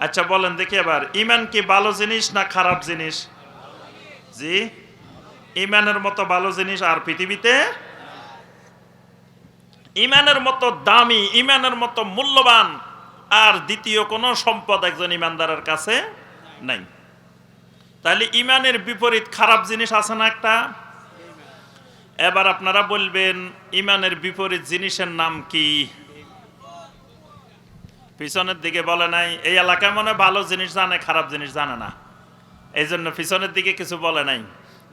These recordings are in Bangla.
আচ্ছা বলেন দেখি এবার ইমান কি ভালো জিনিস না খারাপ জিনিস? জি? ইমানের মতো ভালো জিনিস আর পৃথিবীতে? ইমানের মতো দামি ইমানের মতো মূল্যবান আর দ্বিতীয় কোনো সম্পদ একজন ইমানদারের কাছে নাই। তাহলে ইমানের বিপরীত খারাপ জিনিস আছে না একটা? এবার আপনারা বলবেন ইমানের বিপরীত জিনিসের নাম কি? পিছনের দিকে বলে নাই, এই এলাকায় মনে ভালো জিনিস জানে, খারাপ জিনিস জানে না। এই জন্য পিছনের দিকে কিছু বলে নাই।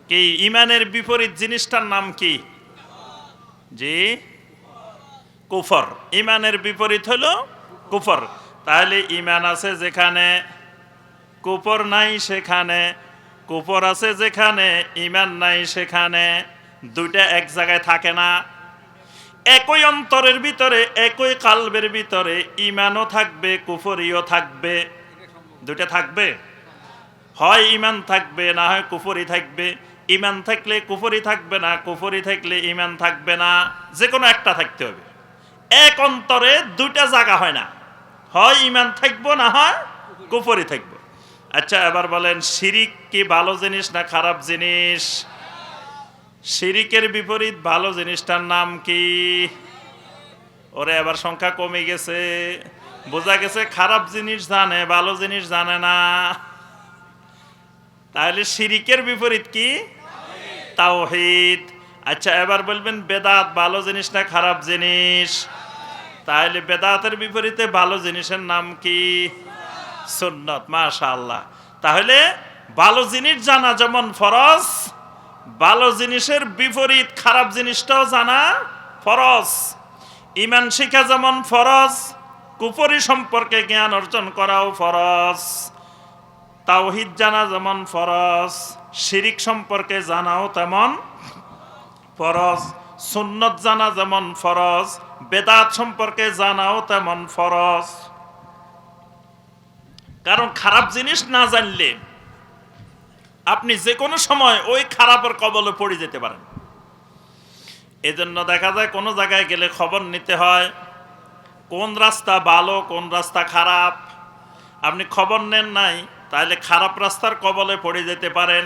কি, ইমানের বিপরীত জিনিসটার নাম কি? জি? কুফর। ইমানের বিপরীত হলো কুফর। তাহলে ইমান আছে যেখানে কুফর নাই, সেখানে কুফর আছে যেখানে ইমান নাই, সেখানে দুইটা এক জায়গায় থাকে না। একই অন্তরের ভিতরে, একই কালবের ভিতরে ইমানও থাকবে, কুফরিও থাকবে। দুইটা থাকবে? হয় ইমান থাকবে, না হয় কুফরি থাকবে। ইমান থাকলে কুফরি থাকবে না, কুফরি থাকলে ইমান থাকবে না। যে কোনো একটা থাকতে হবে। এক অন্তরে দুইটা জায়গা হয় না। হয় ইমান থাকব, না হয় কুফরি থাকব। আচ্ছা এবার বলেন, শিরিক কি ভালো জিনিস না খারাপ জিনিস? শিরিকের বিপরীত, ভালো জিনিসটার নাম কি? ওরে, এবার সংখ্যা কমে গেছে। বোঝা গেছে খারাপ জিনিস জানে, ভালো জিনিস জানে না। তাহলে শিরিকের বিপরীত কি? তাওহিদ। আচ্ছা এবার বলবেন বেদাত, ভালো জিনিস না খারাপ জিনিস? তাহলে বেদাতের বিপরীতে ভালো জিনিসের নাম কি? সুন্নত, মাশাআল্লাহ। তাহলে ভালো জিনিস জানা যেমন ফরজ ভালো জিনিসের বিপরীত, খারাপ জিনিসটাও জানা ফরজ। ইমান শিখা যেমন ফরজ কুপরি সম্পর্কে জ্ঞান অর্জন করাও ফরজ। তাওহিদ জানা যেমন ফরজ, শিরিক সম্পর্কে জানাও তেমন ফরজ। সুন্নত জানা যেমন ফরজ, বেদাত সম্পর্কে জানাও তেমন ফরজ। কারণ খারাপ জিনিস না জানলে আপনি যে কোনো সময় ওই খারাপের কবলে পড়ে যেতে পারেন। এজন্য দেখা যায় কোনো জায়গায় গেলে খবর নিতে হয়, কোন রাস্তা ভালো, কোন রাস্তা খারাপ। আপনি খবর নেন নাই তাহলে খারাপ রাস্তার কবলে পড়ে যেতে পারেন।